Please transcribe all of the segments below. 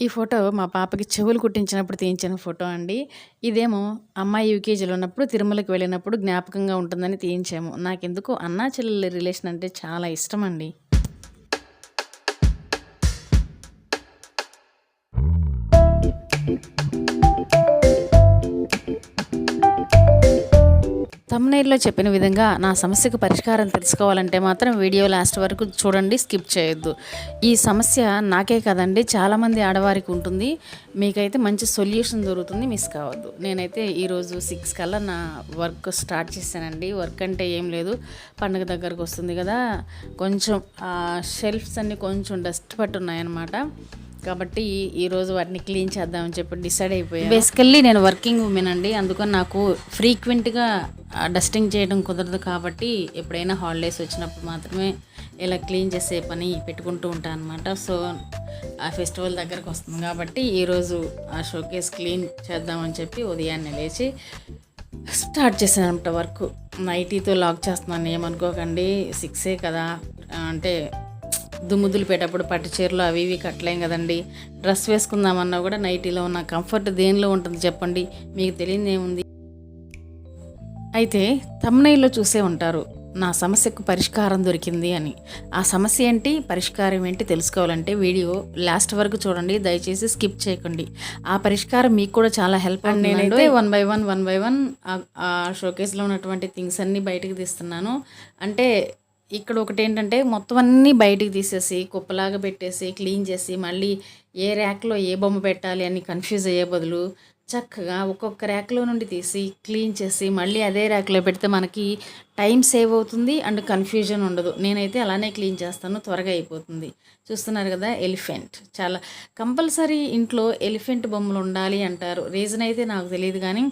ఈ ఫోటో మా పాపకి చెవులు కుట్టించినప్పుడు తీయించిన ఫోటో అండి. ఇదేమో అమ్మాయి యూకేజీలో ఉన్నప్పుడు తిరుమలకి వెళ్ళినప్పుడు జ్ఞాపకంగా ఉంటుందని తీయించాము. నాకెందుకు అన్నా చెల్లెల రిలేషన్ అంటే చాలా ఇష్టం అండి తమ్నైల్లో చెప్పిన విధంగా నా సమస్యకు పరిష్కారం తెలుసుకోవాలంటే మాత్రం వీడియో లాస్ట్ వరకు చూడండి. స్కిప్ చేయొద్దు. ఈ సమస్య నాకే కదండి చాలామంది ఆడవారికి ఉంటుంది. మీకైతే మంచి సొల్యూషన్ దొరుకుతుంది. మిస్ కావద్దు. నేనైతే ఈరోజు సిక్స్ కల్లా నా వర్క్ స్టార్ట్ చేశానండి. వర్క్ అంటే ఏం లేదు. పండగ దగ్గరకు వస్తుంది కదా! కొంచెం షెల్ఫ్స్ అన్నీ కొంచెం డస్ట్ పట్టున్నాయన్నమాట. కాబట్టి ఈరోజు వాటిని క్లీన్ చేద్దామని చెప్పి డిసైడ్ అయిపోయాను. బేసికల్లీ నేను వర్కింగ్ ఉమెన్ అండి. అందుకని నాకు ఫ్రీక్వెంట్‌గా డస్టింగ్ చేయడం కుదరదు కాబట్టి ఎప్పుడైనా హాలిడేస్ వచ్చినప్పుడు మాత్రమే ఇలా క్లీన్ చేసే పని పెట్టుకుంటూ ఉంటాను అనమాట. సో, ఆ ఫెస్టివల్ దగ్గరకు వస్తుంది కాబట్టి ఈరోజు ఆ షోకేస్ క్లీన్ చేద్దామని చెప్పి ఉదయాన్నే లేచి స్టార్ట్ చేశాను అనమాట వర్క్. నైటీతో లాక్ చేస్తున్నాను ఏమనుకోకండి. సిక్సే కదా! అంటే దుమ్ము దులిపేటప్పుడు పట్టు చీరలు అవి ఇవి కట్టలేం కదండీ! డ్రెస్ వేసుకుందామన్నా కూడా నైటీలో ఉన్న కంఫర్ట్ దేనిలో ఉంటుంది చెప్పండి? మీకు తెలియనిదేముంది? అయితే థంబ్‌నెయిల్‌లో చూసే ఉంటారు. నా సమస్యకు పరిష్కారం దొరికింది అని. ఆ సమస్య ఏంటి? పరిష్కారం ఏంటి? తెలుసుకోవాలంటే వీడియో లాస్ట్ వరకు చూడండి. దయచేసి స్కిప్ చేయకండి. ఆ పరిష్కారం మీకు కూడా చాలా హెల్ప్. నేనైతే one by one, one by one ఆ షోకేస్‌లో ఉన్నటువంటి థింగ్స్ అన్నీ బయటికి తీస్తున్నాను. అంటే ఇక్కడ ఒకటి ఏంటంటే మొత్తం అన్నీ బయటికి తీసేసి కుప్పలాగా పెట్టేసి క్లీన్ చేసి మళ్ళీ ఏ ర్యాక్‌లో ఏ బొమ్మ పెట్టాలి అని కన్‌ఫ్యూజ్ అయ్యే బదులు చక్కగా ఒక్కొక్క ర్యాక్‌లో నుండి తీసి క్లీన్ చేసి మళ్ళీ అదే ర్యాక్‌లో పెడితే మనకి టైం సేవ్ అవుతుంది. అండ్ కన్‌ఫ్యూజన్ ఉండదు. నేనైతే అలానే క్లీన్ చేస్తాను. త్వరగా అయిపోతుంది. చూస్తున్నారు కదా! ఎలిఫెంట్ చాలా కంపల్సరీ ఇంట్లో ఎలిఫెంట్ బొమ్మలు ఉండాలి అంటారు. రీజన్ అయితే నాకు తెలియదు కానీ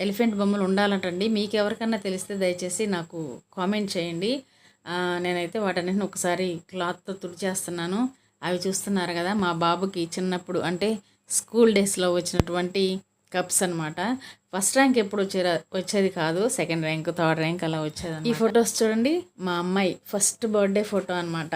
ఎలిఫెంట్ బొమ్మలు ఉండాలంటండి. మీకు ఎవరికన్నా తెలిస్తే దయచేసి నాకు కామెంట్ చేయండి. నేనైతే వాటన్నిటిని ఒకసారి క్లాత్‌తో తుడిచేస్తున్నాను. అవి చూస్తున్నారు కదా! మా బాబుకి చిన్నప్పుడు అంటే స్కూల్ డేస్‌లో వచ్చినటువంటి కప్స్ అనమాట. ఫస్ట్ ర్యాంక్ ఎప్పుడు వచ్చేరా వచ్చేది కాదు. సెకండ్ ర్యాంక్, థర్డ్ ర్యాంక్ అలా వచ్చేది ఈ ఫోటోస్ చూడండి. మా అమ్మాయి ఫస్ట్ బర్త్‌డే ఫోటో అనమాట.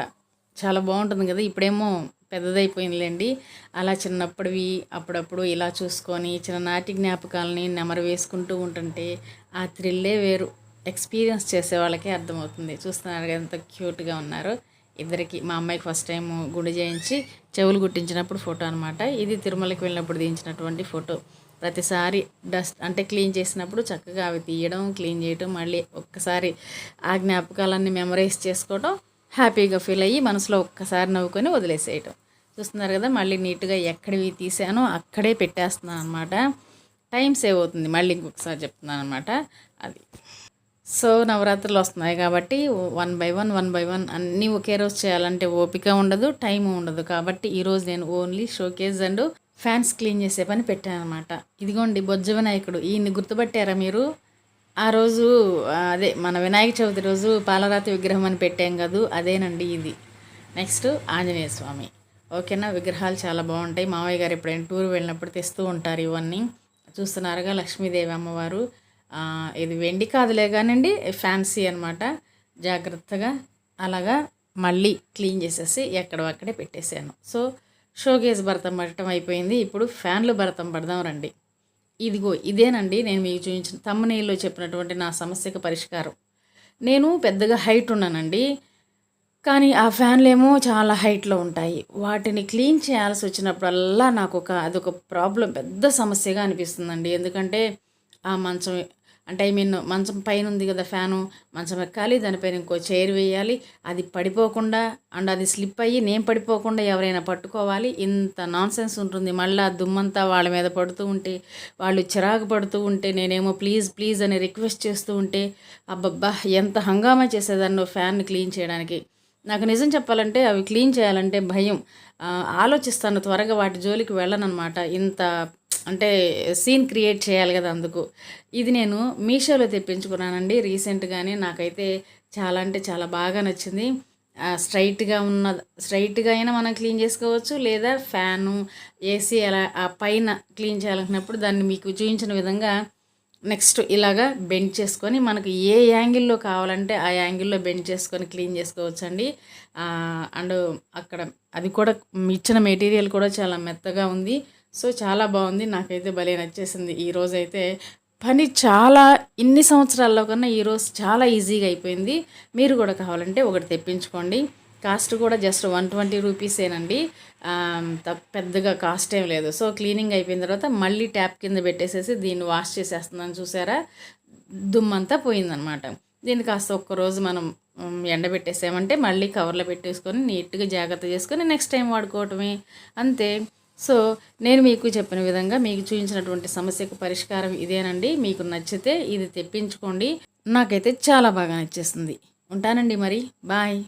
చాలా బాగుంటుంది కదా! ఇప్పుడేమో పెద్దదైపోయిందిలేండి అలా చిన్నప్పటివి అప్పుడప్పుడు ఇలా చూసుకొని చిన్ననాటి జ్ఞాపకాలని నెమరు వేసుకుంటూ ఉంటుంటే ఆ థ్రిల్లే వేరు. ఎక్స్‌పీరియన్స్ చేసే వాళ్ళకే అర్థమవుతుంది. చూస్తున్నారు కదా! ఎంత క్యూట్‌గా ఉన్నారు ఇద్దరికి మా అమ్మాయికి ఫస్ట్ టైము గుడి చేయించి చెవులు గుట్టించినప్పుడు ఫోటో అనమాట. ఇది తిరుమలకి వెళ్ళినప్పుడు తీయించినటువంటి ఫోటో. ప్రతిసారి డస్ట్ అంటే క్లీన్ చేసినప్పుడు చక్కగా అవి తీయడం, క్లీన్ చేయటం మళ్ళీ ఒక్కసారి ఆ జ్ఞాపకాలన్నీ మెమరైజ్ చేసుకోవటం, హ్యాపీగా ఫీల్ అయ్యి మనసులో ఒక్కసారి నవ్వుకొని వదిలేసేయటం. చూస్తున్నారు కదా! మళ్ళీ నీట్‌గా ఎక్కడివి తీసానో అక్కడే పెట్టేస్తున్నాను అనమాట. టైం సేవ్ అవుతుంది. మళ్ళీ ఇంకొకసారి చెప్తున్నాను అనమాట. అది. సో, నవరాత్రులు వస్తున్నాయి కాబట్టి one by one, one by one అన్నీ ఒకే రోజు చేయాలంటే ఓపిక ఉండదు. టైం ఉండదు. కాబట్టి ఈరోజు నేను only showcase and fans clean చేసే పని పెట్టాను అనమాట ఇదిగోండి బొజ్జ వినాయకుడు. ఈయన్ని గుర్తుపట్టారా మీరు? ఆ రోజు అదే మన వినాయక చవితి రోజు పాలరాతి విగ్రహం అని పెట్టాం కదా అదేనండి ఇది. నెక్స్ట్ ఆంజనేయ స్వామి. ఓకేనా? విగ్రహాలు చాలా బాగుంటాయి మామయ్య గారు ఎప్పుడైనా టూర్ వెళ్ళినప్పుడు తెస్తూ ఉంటారు ఇవన్నీ. చూస్తున్నారుగా లక్ష్మీదేవి అమ్మవారు. ఇది వెండి కాదులే కానండి ఫ్యాన్సీ అనమాట. జాగ్రత్తగా అలాగా మళ్ళీ క్లీన్ చేసేసి ఎక్కడవక్కడే పెట్టేశాను సో, షోకేస్ భరతం పడటం అయిపోయింది. ఇప్పుడు ఫ్యాన్లు భరతం పడదాం రండి. ఇదిగో ఇదేనండి నేను మీకు చూపించిన థంబ్‌నెయిల్‌లో చెప్పినటువంటి నా సమస్యకు పరిష్కారం. నేను పెద్దగా హైట్ ఉన్నానండి. కానీ ఆ ఫ్యాన్‌లేమో చాలా హైట్‌లో ఉంటాయి. వాటిని క్లీన్ చేయాల్సి వచ్చినప్పుడల్లా నాకు ఒక అదొక ప్రాబ్లం పెద్ద సమస్యగా అనిపిస్తుందండి. ఎందుకంటే ఆ మంచం అంటే ఐ మీన్ మంచం పైన ఉంది కదా ఫ్యాను. మంచం ఎక్కాలి. దానిపైన ఇంకో చైర్ వేయాలి. అది పడిపోకుండా అండ్ అది స్లిప్ అయ్యి నేను పడిపోకుండా ఎవరైనా పట్టుకోవాలి. ఇంత నాన్‌సెన్స్ ఉంటుంది. మళ్ళా దుమ్మంతా వాళ్ళ మీద పడుతూ ఉంటే, వాళ్ళు చిరాకు పడుతూ ఉంటే నేనేమో ప్లీజ్, ప్లీజ్ అని రిక్వెస్ట్ చేస్తూ ఉంటే అబ్బబ్బా! ఎంత హంగామా చేసేదాన్నో ఫ్యాన్ క్లీన్ చేయడానికి. నాకు నిజం చెప్పాలంటే అవి క్లీన్ చేయాలంటే భయం. ఆలోచిస్తాను త్వరగా వాటి జోలికి వెళ్ళనమాట ఇంత అంటే సీన్ క్రియేట్ చేయాలి కదా! అందుకు. ఇది నేను మీషోలో తెప్పించుకున్నానండి రీసెంట్‌గానే. నాకైతే చాలా అంటే చాలా బాగా నచ్చింది. స్ట్రైట్గా ఉన్న స్ట్రెయిట్‌గా అయినా మనం క్లీన్ చేసుకోవచ్చు. లేదా ఫ్యాను, ఏసీ అలా ఆ పైన క్లీన్ చేయాలనుకున్నప్పుడు దాన్ని మీకు చూయించిన విధంగా నెక్స్ట్ ఇలాగా బెండ్ చేసుకొని మనకు ఏ యాంగిల్లో కావాలంటే ఆ యాంగిల్లో బెండ్ చేసుకొని క్లీన్ చేసుకోవచ్చండి. అండ్ అక్కడ అది కూడా ఇచ్చిన మెటీరియల్ కూడా చాలా మెత్తగా ఉంది. సో చాలా బాగుంది. నాకైతే భలే నచ్చేసింది. ఈరోజైతే అయితే పని చాలా ఇన్ని సంవత్సరాల్లో కన్నా ఈరోజు చాలా ఈజీగా అయిపోయింది. మీరు కూడా కావాలంటే ఒకటి తెప్పించుకోండి. కాస్ట్ కూడా జస్ట్ వన్ ట్వంటీ రూపీసేనండి పెద్దగా కాస్ట్ ఏం లేదు. సో క్లీనింగ్ అయిపోయిన తర్వాత మళ్ళీ ట్యాప్ కింద పెట్టేసేసి దీన్ని వాష్ చేసేస్తున్నాను చూసారా? దుమ్మంతా పోయిందనమాట. దీన్ని కాస్త ఒక్కరోజు మనం ఎండబెట్టేసామంటే మళ్ళీ కవర్లో పెట్టేసుకొని నీట్గా జాగ్రత్త చేసుకొని నెక్స్ట్ టైం వాడుకోవటమే. అంతే. సో నేను మీకు చెప్పిన విధంగా మీకు చూపించినటువంటి సమస్యకు పరిష్కారం ఇదేనండి. మీకు నచ్చితే ఇది తెప్పించుకోండి. నాకైతే చాలా బాగా నచ్చేస్తుంది ఉంటానండి మరి. బాయ్.